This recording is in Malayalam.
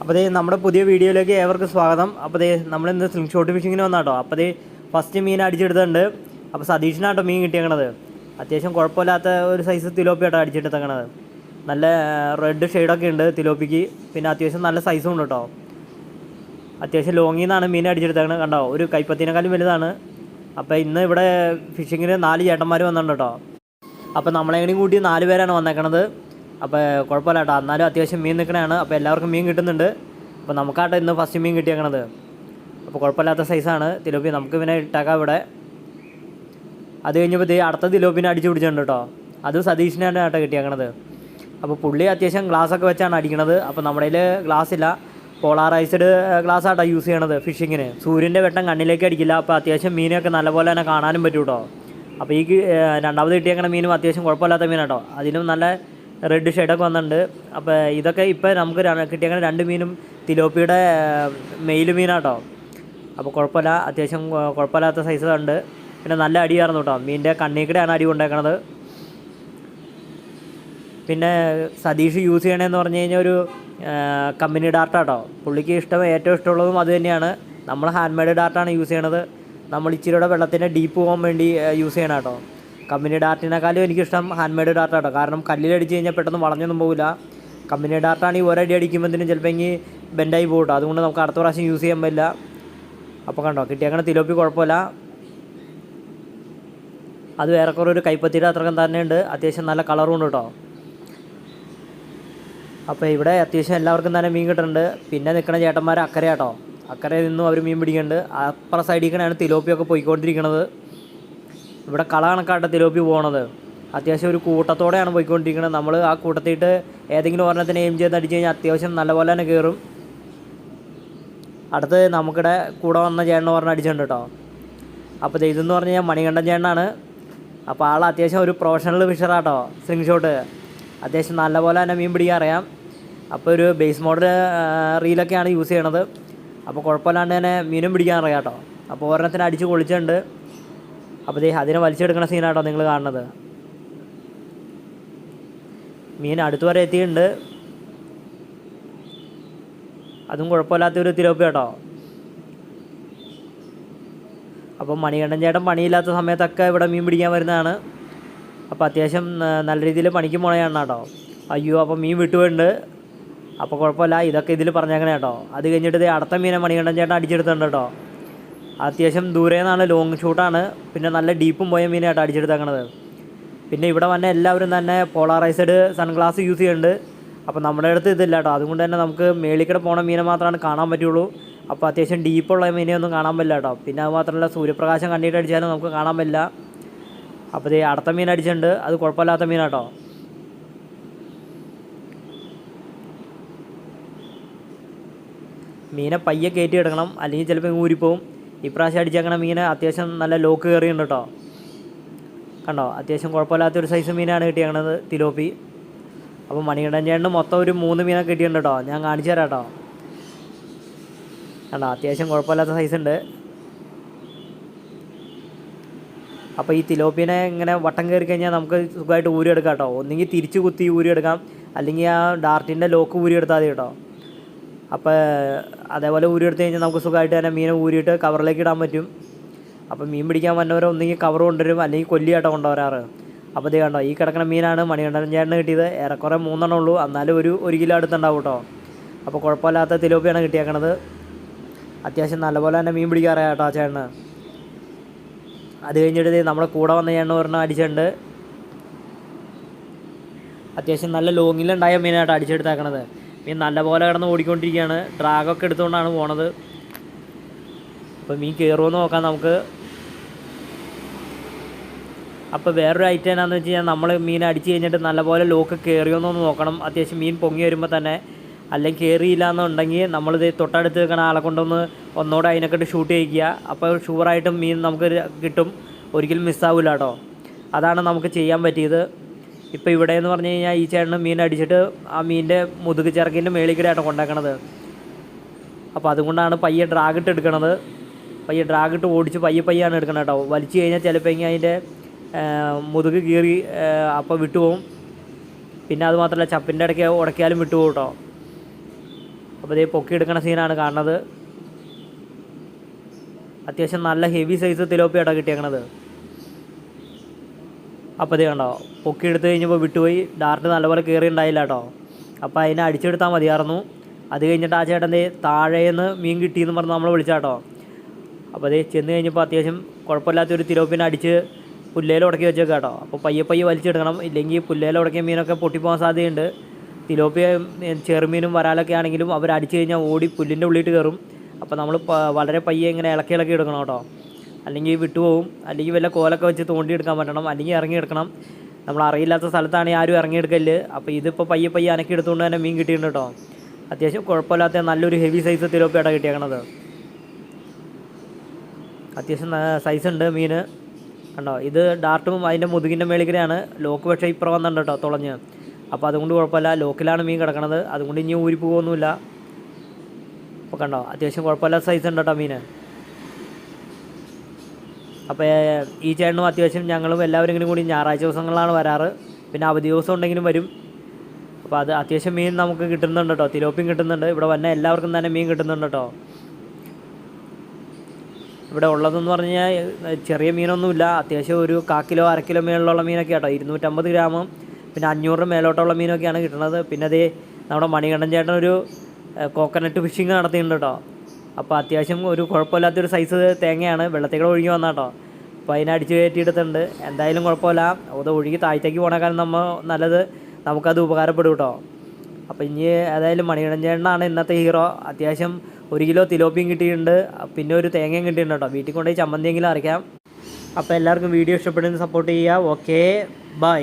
അപ്പോൾ ദേ നമ്മുടെ പുതിയ വീഡിയോയിലേക്ക് ഏവർക്കും സ്വാഗതം. അപ്പോൾ ദേ നമ്മളിന്ന് സ്ലിംഗ് ഷോട്ട് ഫിഷിങ്ങിന് വന്നാട്ടോ. അപ്പോൾ ദേ ഫസ്റ്റ് മീൻ അടിച്ചെടുത്തിട്ടുണ്ട്. അപ്പോൾ സതീഷിനാട്ടോ മീൻ കിട്ടിയേക്കണത്. അത്യാവശ്യം കുഴപ്പമില്ലാത്ത ഒരു സൈസ് തിലോപ്പിയാട്ടോ അടിച്ചെടുത്തേക്കണത് നല്ല റെഡ് ഷെയ്ഡൊക്കെ ഉണ്ട് തിലോപ്പിക്ക്. പിന്നെ അത്യാവശ്യം നല്ല സൈസും ഉണ്ട് കേട്ടോ അത്യാവശ്യം ലോങ്ങിൽ നിന്നാണ് മീൻ അടിച്ചെടുത്തേക്കണത്. കണ്ടോ? ഒരു കൈപ്പത്തിനേക്കാളും വലുതാണ്. അപ്പോൾ ഇന്ന് ഇവിടെ ഫിഷിങ്ങിന് നാല് ചേട്ടന്മാർ വന്നിട്ടുണ്ട് കേട്ടോ. അപ്പോൾ നമ്മളെങ്ങനെയും കൂട്ടി നാല് പേരാണ് വന്നേക്കണത്. അപ്പോൾ കുഴപ്പമില്ല കേട്ടോ. എന്നാലും അത്യാവശ്യം മീൻ നിൽക്കണതാണ്. അപ്പോൾ എല്ലാവർക്കും മീൻ കിട്ടുന്നുണ്ട്. അപ്പോൾ നമുക്കാട്ടോ ഇന്ന് ഫസ്റ്റ് മീൻ കിട്ടിയേക്കണത്. അപ്പോൾ കുഴപ്പമില്ലാത്ത സൈസാണ് തിലോപ്പി നമുക്ക് പിന്നെ ഇട്ടേക്കാം ഇവിടെ. അത് കഴിഞ്ഞപ്പോൾ ദേ അടുത്ത തിലോപ്പിനെ അടിച്ച് പിടിച്ചിട്ടുണ്ട് കേട്ടോ. അത് സതീഷിനാണ് കേട്ടോ കിട്ടിയേക്കണത്. അപ്പോൾ പുള്ളി അത്യാവശ്യം ഗ്ലാസ് ഒക്കെ വെച്ചാണ് അടിക്കണത്. അപ്പോൾ നമ്മുടെ കയ്യിൽ ഗ്ലാസ് ഇല്ല. പോളാറൈസ്ഡ് ഗ്ലാസ് ആട്ടോ യൂസ് ചെയ്യണത് ഫിഷിങ്ങിന് സൂര്യന്റെ വെട്ടം കണ്ണിലേക്ക് അടിക്കില്ല. അപ്പോൾ അത്യാവശ്യം മീനൊക്കെ നല്ലപോലെ തന്നെ കാണാനും പറ്റും കേട്ടോ. അപ്പോൾ ഈ രണ്ടാമത് കിട്ടിയേക്കണ മീനും അത്യാവശ്യം കുഴപ്പമില്ലാത്ത മീനാട്ടോ. അതിനും നല്ല റെഡ് ഷെയ്ഡൊക്കെ വന്നിട്ടുണ്ട്. അപ്പോൾ ഇതൊക്കെ ഇപ്പോൾ നമുക്ക് കിട്ടിയങ്ങനെ രണ്ട് മീനും തിലോപ്പിയുടെ മെയിൽ മീനാട്ടോ. അപ്പോൾ കുഴപ്പമില്ല. അത്യാവശ്യം കുഴ- കുഴപ്പമില്ലാത്ത സൈസ് പിന്നെ നല്ല അടിയായിരുന്നു കേട്ടോ. മീനിന്റെ കണ്ണീക്കടെയാണ് അടി കൊണ്ടേക്കണത്. പിന്നെ സതീഷ് യൂസ് ചെയ്യണമെന്ന് പറഞ്ഞു കഴിഞ്ഞാൽ ഒരു കമ്പനി ഡാർട്ട് കേട്ടോ പുള്ളിക്ക് ഇഷ്ടം ഏറ്റവും ഇഷ്ടമുള്ളതും അത് തന്നെയാണ്. നമ്മൾ ഹാൻഡ് മെയ്ഡ് ഡാർട്ടാണ് യൂസ് ചെയ്യണത്. നമ്മൾ ഇച്ചിരിയുടെ വെള്ളത്തിന്റെ ഡീപ്പ് പോകാൻ വേണ്ടി യൂസ് ചെയ്യണം കേട്ടോ. കമ്പനി ഡാർട്ടിനെക്കാളും എനിക്കിഷ്ടം ഹാൻഡ് മെയ്ഡ് ഡാർട്ട് കേട്ടോ കാരണം കല്ലിലടിച്ച് കഴിഞ്ഞാൽ പെട്ടെന്ന് വളഞ്ഞൊന്നും പോകില്ല കമ്പനി ഡാർട്ടാണെങ്കിൽ ഒരടി അടിക്കുമ്പോഴത്തേനും ചിലപ്പോൾ ബെൻഡായി പോകട്ടോ കേട്ടോ അതുകൊണ്ട് നമുക്ക് അടുത്ത പ്രാവശ്യം യൂസ് ചെയ്യാൻ പറ്റില്ല. അപ്പോൾ കണ്ടോ കിട്ടിയങ്ങനെ തിലോപ്പി കുഴപ്പമില്ല. അത് ഏറെക്കുറെ ഒരു കൈപ്പത്തിയുടെ അത്രക്കം തന്നെ ഉണ്ട് അത്യാവശ്യം നല്ല കളറും ഉണ്ട് കേട്ടോ അപ്പോൾ ഇവിടെ അത്യാവശ്യം എല്ലാവർക്കും തന്നെ മീൻ കിട്ടുന്നുണ്ട്. പിന്നെ നിൽക്കുന്ന ചേട്ടന്മാർ അക്കരെ കേട്ടോ അക്കരെ നിന്നും അവർ മീൻ പിടിക്കുന്നുണ്ട്. അപ്പുറ സൈഡിൽ കൂടെയാണ് തിലോപ്പിയൊക്കെ പോയിക്കൊണ്ടിരിക്കുന്നത് ഇവിടെ കള കണക്കാട്ട തിലോപ്പി പോകണത് അത്യാവശ്യം ഒരു കൂട്ടത്തോടെയാണ് പോയിക്കൊണ്ടിരിക്കുന്നത് നമ്മൾ ആ കൂട്ടത്തിയിട്ട് ഏതെങ്കിലും ഒരെണ്ണത്തിന് എയിം ചെയ്ത് അടിച്ചു കഴിഞ്ഞാൽ അത്യാവശ്യം നല്ലപോലെ തന്നെ കയറും അടുത്ത് നമുക്കിടെ കൂടെ വന്ന ചേട്ടൻ പറഞ്ഞ് അടിച്ചിട്ടുണ്ട് കേട്ടോ അപ്പോൾ ഇതെന്ന് പറഞ്ഞു കഴിഞ്ഞാൽ മണികണ്ഠൻ ചേട്ടനാണ്. അപ്പോൾ ആൾ അത്യാവശ്യം ഒരു പ്രൊഫഷണൽ ഫിഷറാട്ടോ സ്ലിംഗ് ഷോട്ട് അത്യാവശ്യം നല്ലപോലെ തന്നെ മീൻ പിടിക്കാൻ അറിയാം. അപ്പോൾ ഒരു ബേസ് മോഡൽ റീലൊക്കെയാണ് യൂസ് ചെയ്യണത്. അപ്പോൾ കുഴപ്പമില്ലാണ്ട് തന്നെ മീനും പിടിക്കാൻ അറിയാം കേട്ടോ അപ്പോൾ ഒരെണ്ണത്തിന് അടിച്ച് പൊളിച്ചിട്ടുണ്ട്. അപ്പോൾ ദേ അതിനെ വലിച്ചെടുക്കുന്ന സീനാട്ടോ നിങ്ങൾ കാണുന്നത്. മീൻ അടുത്ത് വരെ എത്തിയിട്ടുണ്ട്. അതും കുഴപ്പമില്ലാത്തൊരു തിരോപ്പ് കേട്ടോ. അപ്പം മണികണ്ഠൻ ചേട്ടൻ പണിയില്ലാത്ത സമയത്തൊക്കെ ഇവിടെ മീൻ പിടിക്കാൻ വരുന്നതാണ്. അപ്പോൾ അത്യാവശ്യം നല്ല രീതിയിൽ പണിക്ക് പോണതാണ് കേട്ടോ. അയ്യോ അപ്പം മീൻ വിട്ടുപോയിട്ടുണ്ട്. അപ്പോൾ കുഴപ്പമില്ല ഇതൊക്കെ ഇതിൽ പറഞ്ഞേക്കണേ കേട്ടോ. അത് കഴിഞ്ഞിട്ട് അടുത്ത മീനെ മണികണ്ഠൻ ചേട്ടൻ അടിച്ചെടുത്തിട്ടുണ്ട് കേട്ടോ. അത്യാവശ്യം ദൂരെ നിന്നാണ് ലോങ് ഷൂട്ടാണ് പിന്നെ നല്ല ഡീപ്പും പോയ മീനായിട്ട് അടിച്ചെടുത്തേക്കണത്. പിന്നെ ഇവിടെ വന്ന എല്ലാവരും തന്നെ പോളറൈസഡ് സൺഗ്ലാസ് യൂസ് ചെയ്യുന്നുണ്ട് അപ്പോൾ നമ്മുടെ അടുത്ത് ഇതില്ല കേട്ടോ അതുകൊണ്ട് തന്നെ നമുക്ക് മേളിക്കടെ പോണ മീനെ മാത്രമാണ് കാണാൻ പറ്റുള്ളൂ. അപ്പോൾ അത്യാവശ്യം ഡീപ്പുള്ള മീനെ ഒന്നും കാണാൻ പറ്റില്ല കേട്ടോ പിന്നെ അത് മാത്രമല്ല സൂര്യപ്രകാശം കണ്ടിട്ട് അടിച്ചാലും നമുക്ക് കാണാൻ പറ്റില്ല. അപ്പോൾ ഇത് അടുത്ത മീൻ അടിച്ചിട്ടുണ്ട്. അത് കുഴപ്പമില്ലാത്ത മീനാട്ടോ മീനെ പയ്യെ കയറ്റി എടുക്കണം. അല്ലെങ്കിൽ ചിലപ്പോൾ ഊരിപ്പോവും. ഇപ്രാവശ്യം അടിച്ചേക്കണ മീന് അത്യാവശ്യം നല്ല ലോക്ക് കയറിയുണ്ട് കേട്ടോ കണ്ടോ? അത്യാവശ്യം കുഴപ്പമില്ലാത്തൊരു സൈസ് മീനാണ് കിട്ടിയേക്കണത് തിലോപ്പി. അപ്പോൾ മണികണ്ഠൻ ചേട്ടന് മൊത്തം ഒരു മൂന്ന് മീനൊക്കെ കിട്ടിയിട്ടുണ്ട് കേട്ടോ ഞാൻ കാണിച്ചു തരാം കേട്ടോ കണ്ടോ? അത്യാവശ്യം കുഴപ്പമില്ലാത്ത സൈസ് ഉണ്ട്. അപ്പോൾ ഈ തിലോപ്പിനെ ഇങ്ങനെ വട്ടം കയറി കഴിഞ്ഞാൽ നമുക്ക് സുഖമായിട്ട് ഊരിയെടുക്കാം കേട്ടോ ഒന്നെങ്കിൽ തിരിച്ച് കുത്തി ഊരിയെടുക്കാം. അല്ലെങ്കിൽ ആ ഡാർട്ടിന്റെ ലോക്ക് ഊരിയെടുത്താൽ മതി കേട്ടോ അപ്പോൾ അതേപോലെ ഊരിയെടുത്ത് കഴിഞ്ഞാൽ നമുക്ക് സുഖമായിട്ട് തന്നെ മീനെ ഊരിയിട്ട് കവറിലേക്ക് ഇടാൻ പറ്റും. അപ്പോൾ മീൻ പിടിക്കാൻ വന്നവരെ ഒന്നെങ്കിൽ കവർ കൊണ്ടുവരും അല്ലെങ്കിൽ കൊല്ലിയായിട്ട് കൊണ്ടുവരാറ്. അപ്പോൾ ഇത് കണ്ടോ ഈ കിടക്കുന്ന മീനാണ് മണികണ്ഠൻ ചേട്ടന് കിട്ടിയത്. ഏറെക്കുറെ മൂന്നെണ്ണം ഉള്ളൂ. എന്നാലും ഒരു ഒരു കിലോ അടുത്തുണ്ടാവും കേട്ടോ. അപ്പോൾ കുഴപ്പമില്ലാത്ത തിലോപ്പിയാണ് കിട്ടിയേക്കണത്. അത്യാവശ്യം നല്ലപോലെ തന്നെ മീൻ പിടിക്കാറിയാം കേട്ടോ ചേട്ടന്. അത് കഴിഞ്ഞിട്ട് നമ്മുടെ കൂടെ വന്ന ചേട്ടന് ഒരെണ്ണം അടിച്ചിട്ടുണ്ട്. അത്യാവശ്യം നല്ല ലോങ്ങിലുണ്ടായ മീനായിട്ടോ അടിച്ചെടുത്തേക്കണത്. മീൻ നല്ലപോലെ കിടന്ന് ഓടിക്കൊണ്ടിരിക്കുകയാണ്. ഡ്രാഗൊക്കെ എടുത്തുകൊണ്ടാണ് പോണത്. അപ്പോൾ മീൻ കയറുമെന്ന് നോക്കാം നമുക്ക്. അപ്പോൾ വേറൊരു ഐറ്റം എന്നാന്ന് വെച്ച് കഴിഞ്ഞാൽ നമ്മൾ മീൻ അടിച്ച് കഴിഞ്ഞിട്ട് നല്ലപോലെ ലോക്ക് കയറിയോന്നൊന്ന് നോക്കണം. അത്യാവശ്യം മീൻ പൊങ്ങി വരുമ്പോൾ തന്നെ. അല്ലെങ്കിൽ കയറിയില്ല എന്നുണ്ടെങ്കിൽ നമ്മളിത് തൊട്ടടുത്ത് നിൽക്കുന്ന ആളെ കൊണ്ടൊന്ന് ഒന്നോടെ അതിനെക്കൊണ്ട് ഷൂട്ട് ചെയ്യിക്കുക. അപ്പോൾ ഷുവറായിട്ടും മീൻ നമുക്ക് കിട്ടും. ഒരിക്കലും മിസ്സാവില്ല കേട്ടോ അതാണ് നമുക്ക് ചെയ്യാൻ പറ്റിയത്. ഇപ്പോൾ ഇവിടെ എന്ന് പറഞ്ഞു കഴിഞ്ഞാൽ ഈ ചേട്ടന് മീൻ അടിച്ചിട്ട് ആ മീനിന്റെ മുതുക് ചിറക്കിന്റെ മേളിൽ കൂടെയാണ് കൊണ്ടാക്കണത്. അപ്പോൾ അതുകൊണ്ടാണ് പയ്യെ ഡ്രാഗിട്ട് എടുക്കണത്. പയ്യെ ഡ്രാഗിട്ട് ഓടിച്ച് പയ്യെ പയ്യാണ് എടുക്കണത് കേട്ടോ. വലിച്ചു കഴിഞ്ഞാൽ ചിലപ്പോൾ അതിന്റെ മുതുക് കീറി അപ്പോൾ വിട്ടുപോകും പിന്നെ അത് മാത്രമല്ല ചപ്പിന്റെ ഇടയ്ക്ക് ഉടക്കിയാലും വിട്ടുപോകും കേട്ടോ. അപ്പോൾ ഇതേ പൊക്കി എടുക്കണ സീനാണ് കാണുന്നത്. അത്യാവശ്യം നല്ല ഹെവി സൈസ് തിലോപ്പിയാട്ടോ കിട്ടിയേക്കണത്. അപ്പോൾ ഇത് കണ്ടോ? പൊക്കി എടുത്ത് കഴിഞ്ഞപ്പോൾ വിട്ടുപോയി. ഡാർട്ട് നല്ലപോലെ കയറി ഉണ്ടായില്ല കേട്ടോ. അപ്പോൾ അതിനെ അടിച്ചെടുത്താൽ മതിയായിരുന്നു. അത് കഴിഞ്ഞിട്ട് ആ ചേട്ടൻ ദേ താഴേന്ന് മീൻ കിട്ടിയെന്ന് പറഞ്ഞ് നമ്മൾ വിളിച്ചാട്ടോ അപ്പോൾ അതേ ചെന്ന് കഴിഞ്ഞപ്പോൾ അത്യാവശ്യം കുഴപ്പമില്ലാത്തൊരു തിലോപ്പിനെ അടിച്ച് പുല്ലേൽ ഉടക്കി വെച്ചേക്കാം കേട്ടോ. അപ്പോൾ പയ്യെ പയ്യെ വലിച്ചെടുക്കണം. ഇല്ലെങ്കിൽ പുല്ലേൽ ഉടക്കിയ മീനൊക്കെ പൊട്ടിപ്പോകാൻ സാധ്യതയുണ്ട്. തിലോപ്പിയ ചെറുമീനും വരാലൊക്കെ ആണെങ്കിലും അവർ അടിച്ചു കഴിഞ്ഞാൽ ഓടി പുല്ലിന്റെ ഉള്ളിട്ട് കയറും അപ്പോൾ നമ്മൾ വളരെ പയ്യെ ഇങ്ങനെ ഇളക്കി ഇളക്കി എടുക്കണം കേട്ടോ. അല്ലെങ്കിൽ വിട്ടുപോകും അല്ലെങ്കിൽ വല്ല കോലൊക്കെ വെച്ച് തോണ്ടി എടുക്കാൻ പറ്റണം അല്ലെങ്കിൽ ഇറങ്ങിയെടുക്കണം. നമ്മൾ അറിയില്ലാത്ത സ്ഥലത്താണ് ആരും ഇറങ്ങിയെടുക്കൽ. അപ്പോൾ ഇതിപ്പോൾ പയ്യെ പയ്യെ അനക്കി എടുത്തുകൊണ്ട് തന്നെ മീൻ കിട്ടിയിട്ടുണ്ട് കേട്ടോ. അത്യാവശ്യം കുഴപ്പമില്ലാത്ത നല്ലൊരു ഹെവി സൈസ് തിലോപ്പിയാട്ടോ കിട്ടിയേക്കണത്. അത്യാവശ്യം സൈസ് ഉണ്ട് മീൻ. കണ്ടോ? ഇത് ഡാർട്ടും അതിന്റെ മുതുകിന്റെ മേളിക്കരയാണ് ലോക്ക് പക്ഷേ ഇപ്പുറം വന്നിട്ടുണ്ട് കേട്ടോ തുളഞ്ഞ്. അപ്പോൾ അതുകൊണ്ട് കുഴപ്പമില്ല. ലോക്കിലാണ് മീൻ കിടക്കണത്. അതുകൊണ്ട് ഇനി ഊരി അപ്പോൾ കണ്ടോ? അത്യാവശ്യം കുഴപ്പമില്ലാത്ത സൈസ് ഉണ്ട് കേട്ടോ മീൻ. അപ്പോൾ ഈ ചേട്ടനും അത്യാവശ്യം ഞങ്ങളും എല്ലാവരും കൂടി ഞായറാഴ്ച ദിവസങ്ങളിലാണ് വരാറ്. പിന്നെ അവധി ദിവസം ഉണ്ടെങ്കിലും വരും. അപ്പോൾ അത് അത്യാവശ്യം മീൻ നമുക്ക് കിട്ടുന്നുണ്ട് കേട്ടോ തിലോപ്പിയും കിട്ടുന്നുണ്ട്. ഇവിടെ വന്ന എല്ലാവർക്കും തന്നെ മീൻ കിട്ടുന്നുണ്ട് കേട്ടോ ഇവിടെ ഉള്ളതെന്ന് പറഞ്ഞു കഴിഞ്ഞാൽ ചെറിയ മീനൊന്നുമില്ല. അത്യാവശ്യം ഒരു കാ കിലോ അര കിലോ മേളിലുള്ള മീനൊക്കെ കേട്ടോ ഇരുന്നൂറ്റമ്പത് ഗ്രാമും പിന്നെ അഞ്ഞൂറിന് മേലോട്ടുള്ള മീനൊക്കെയാണ് കിട്ടുന്നത്. പിന്നെ അതേ നമ്മുടെ മണികണ്ഠൻ ചേട്ടൻ ഒരു കോക്കനട്ട് ഫിഷിങ് നടത്തിയിട്ടുണ്ട് കേട്ടോ അപ്പോൾ അത്യാവശ്യം ഒരു കുഴപ്പമില്ലാത്തൊരു സൈസ് തേങ്ങയാണ്. വെള്ളത്തേക്കൂടെ ഒഴുകി വന്നാട്ടോ. അപ്പോൾ അതിനെ അടിച്ച് കയറ്റിയെടുത്തിട്ടുണ്ട് എന്തായാലും കുഴപ്പമില്ല. അത് ഒഴുകി താഴത്തേക്ക് പോകണേക്കാൾ നമ്മൾ നല്ലത് നമുക്കത് ഉപകാരപ്പെടും കേട്ടോ അപ്പോൾ ഇനി ഏതായാലും മണികണ്ഠൻ ചേട്ടനാണ് ഇന്നത്തെ ഹീറോ അത്യാവശ്യം ഒരു കിലോ തിലോപ്പിയും കിട്ടിയിട്ടുണ്ട്. പിന്നെ ഒരു തേങ്ങയും കിട്ടിയിട്ടുണ്ട് കേട്ടോ വീട്ടിൽ കൊണ്ടുപോയി ചമ്മന്തിയെങ്കിലും അരയ്ക്കാം. അപ്പോൾ എല്ലാവർക്കും വീഡിയോ ഇഷ്ടപ്പെടുന്ന സപ്പോർട്ട് ചെയ്യുക. Okay bye